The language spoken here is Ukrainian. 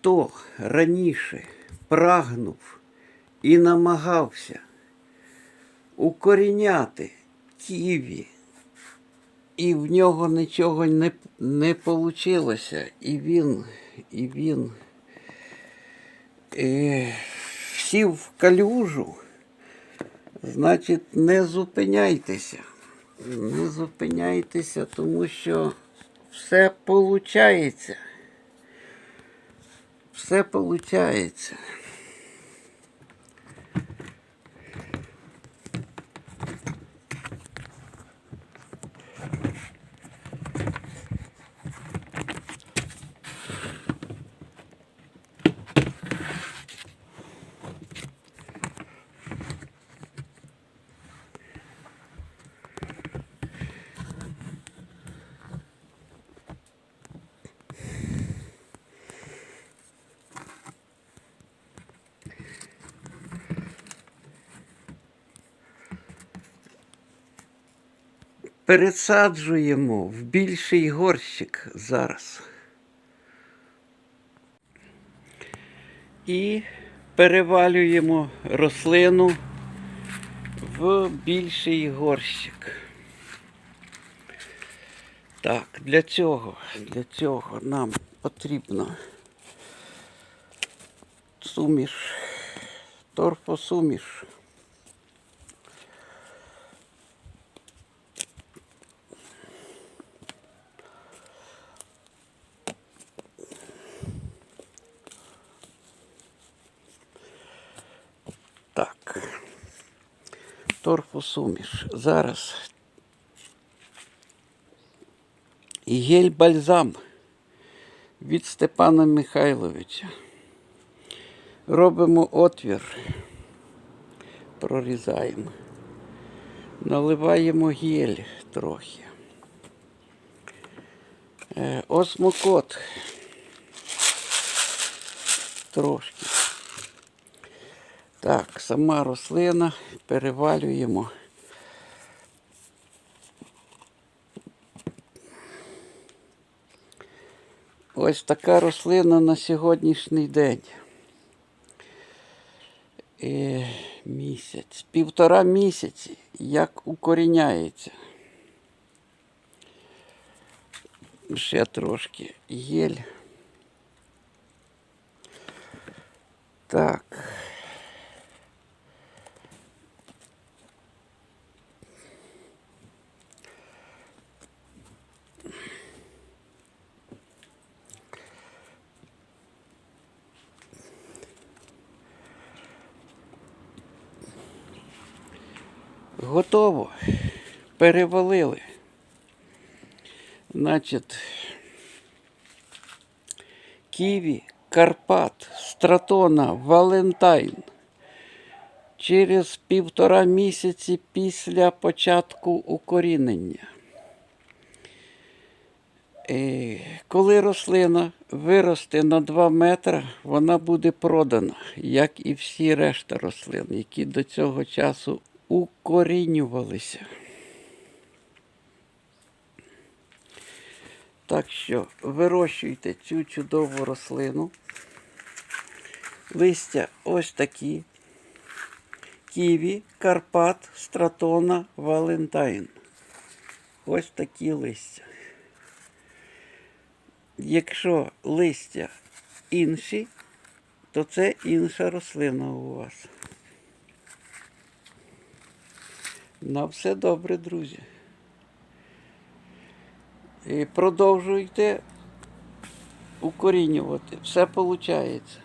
хто раніше прагнув і намагався укоріняти ківі, і в нього нічого не, не вийшло, і він, і він е, сів в калюжу, значить, не зупиняйтеся. Не зупиняйтеся, тому що все виходить. Все виходить. Пересаджуємо в більший горщик зараз. І перевалюємо рослину в більший горщик. Так, для цього, для цього нам потрібно суміш, торфосуміш. Торфосуміш. Зараз. І гель бальзам від Степана Михайловича. Робимо отвір, прорізаємо, наливаємо гель трохи. Е, Осмокот трошки. Так, сама рослина перевалюємо. Ось така рослина на сьогоднішній день. Е, місяць, півтора місяці, як укоріняється. Ще трошки єль. Так. Готово. Перевалили. Значить, Ківі, Карпат, Стратона, Валентайн. Через півтора місяці після початку укорінення. Коли рослина виросте на 2 метри, вона буде продана, як і всі решта рослин, які до цього часу укорінювалися. Так що вирощуйте цю чудову рослину. Листя ось такі. Ківі, Карпат, Стратона, Валентайн. Ось такі листя. Якщо листя інші, то це інша рослина у вас. На все добре, друзі. І продовжуйте укорінювати. Все виходить.